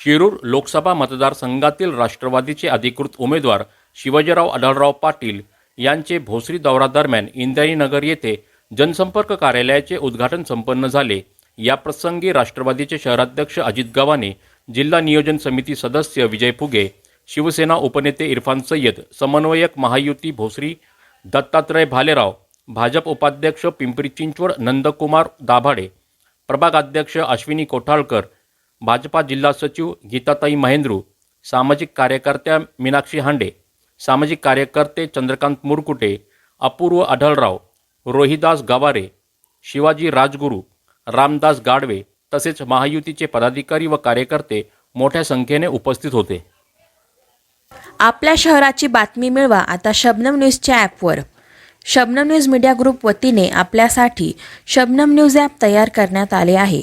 शिरूर लोकसभा मतदारसंघातील राष्ट्रवादीचे अधिकृत उमेदवार शिवाजीराव आढळराव पाटील यांचे भोसरी दौऱ्यादरम्यान इंद्रायणीनगर येथे जनसंपर्क कार्यालयाचे उद्घाटन संपन्न झाले. याप्रसंगी राष्ट्रवादीचे शहराध्यक्ष अजित गव्हाणे जिल्हा नियोजन समिती सदस्य विजय फुगे शिवसेना उपनेते इरफान सय्यद समन्वयक महायुती भोसरी दत्तात्रय भालेराव भाजप उपाध्यक्ष पिंपरी चिंचवड नंदकुमार दाभाडे प्रभागाध्यक्ष अश्विनी कोठाळकर भाजपा जिल्हा सचिव गीताताई महेंद्रू सामाजिक कार्यकर्त्या मीनाक्षी हांडे सामाजिक कार्यकर्ते चंद्रकांत मुरकुटे अपूर्व आढळराव रोहिदास गवारे शिवाजी राजगुरू रामदास गाडवे तसेच महायुतीचे पदाधिकारी व कार्यकर्ते मोठ्या संख्येने उपस्थित होते. आपल्या शहराची बातमी मिळवा आता शबनम न्यूजच्या ॲपवर. शबनम न्यूज मीडिया ग्रुप वतीने आपल्यासाठी शबनम न्यूज ॲप तयार करण्यात आले आहे.